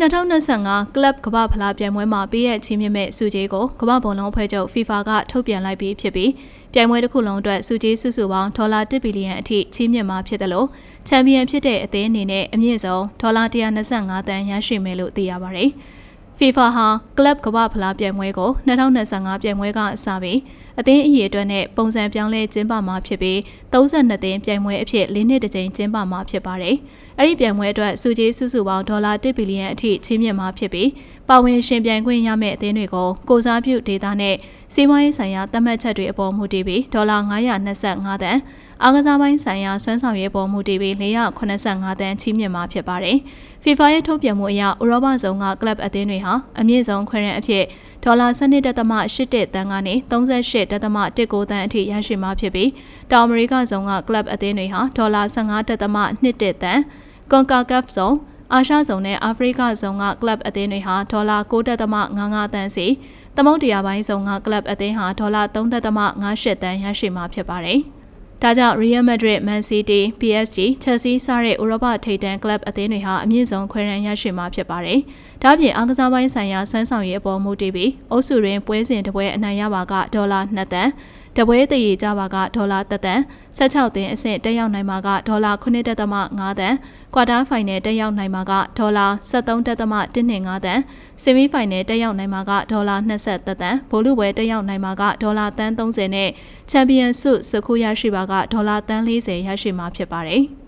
2025ကလပ်ကမ္ဘာဖလားပြိုင်ပွဲမှာပေးရဲ့ချင်းမြင့်မဲ့စုကြီးကိုကမ္ဘာဘုံလုံးအဖွဲ့ချုပ် FIFA ကထုတ်ပြန်လိုက်ပြီးဖြစ်ပြီးပြိုင်ပွဲတစ်ခုလုံးအတွက်စုကြီးစုစုပေါင်းဒေါ်လာ1ဘီလီယံအထိချင်းမြင့်မှာဖြစ်တယ်လို့ချန်ပီယံဖြစ်တဲ့အသင်းအနေနဲ့အမြင့်ဆုံးဒေါ်လာ125တန်းရရှိမယ်လို့သိရပါတယ်။ FIFA ဟာကလပ်ကမ္ဘာဖလားပြိုင်ပွဲကို2025ပြိုင်ပွဲကအစပြီးအသင်းအရေးအတွက်နဲ့ပုံစံပြောင်းလဲကျင်းပမှာဖြစ်ပြီး32သင်းပြိုင်ပွဲအဖြစ်၄နှစ်တစ်ကြိမ်ကျင်းပမှာဖြစ်ပါတယ်။အဲ့ဒီပြိုင်ပွဲအတွက်စုကြီးစုစုပေါင်းဒေါ်လာ1ဘီလီယံအထိချီးမြှင့်မှာဖြစ်ပြီးပါဝင်ရှင်ပြိုင်ခွင့်ရမယ့်အသင်းတွေကိုကိုစားပြုဒေတာနဲ့စီးပွားရေးဆိုင်ရာသတ်မှတ်ချက်တွေအပေါ်မူတည်ပြီးဒေါ်လာ925တန်းအားကစားပိုင်းဆိုင်ရာစွမ်းဆောင်ရေးပေါ်မူတည်ပြီး485တန်းချီးမြှင့်မှာဖြစ်ပါတယ်။ FIFA ရဲ့ထုတ်ပြန်မှုအရဥရောပဆောင်ကကလပ်အသင်းတွေဟာအမြင့်ဆုံးခွဲရန်အဖြစ်ဒေါ်လာ12.8တန်းကနေ38.19တန်းအထိရရှိမှာဖြစ်ပြီးတောင်အမေရိကဆောင်ကကလပ်အသင်းတွေဟာဒေါ်လာ15.21တန်းကွန်ကာကပ်ဆောင်အာရှဇုံနဲ့အာဖရိကဇုံကကလပ်အသင်းတွေဟာဒေါ်လာ9.55တန်းစီသမုဒ္ဒရာပိုင်းဇုံကကလပ်အသင်းဟာဒေါ်လာ3.58တန်းရရှိမှာဖြစ်ပါတယ်။ ဒါကြောင့် Real Madrid, Man City, PSG, Chelsea စတဲ့ဥရောပထိပ်တန်းကလပ်အသင်းတွေဟာအမြင့်ဆုံးခွဲရန်ရရှိမှာဖြစ်ပါတယ်။ဒါ့အပြင်အားကစားပိုင်းဆိုင်ရာစမ်းဆောင်ရေးအပေါ်မူတည်ပြီးအုပ်စုတွင်ပွဲစဉ်တစ်ပွဲအနိုင်ရပါကဒေါ်လာ2တန်း တပွဲတည်ကြပါကဒေါ်လာ3တန်း16တင်းအဆင့်တက်ရောက်နိုင်မှာကဒေါ်လာ9.5တန်းကွာတာဖိုင်နယ်တက်ရောက်နိုင်မှာကဒေါ်လာ73.15တန်းဆီမီဖိုင်နယ်တက်ရောက်နိုင်မှာကဒေါ်လာ23တန်းဘိုလူပွဲတက်ရောက်နိုင်မှာကဒေါ်လာ30နဲ့ချန်ပီယံဆုစခုရရှိပါကဒေါ်လာ30ရရှိမှာဖြစ်ပါတယ်။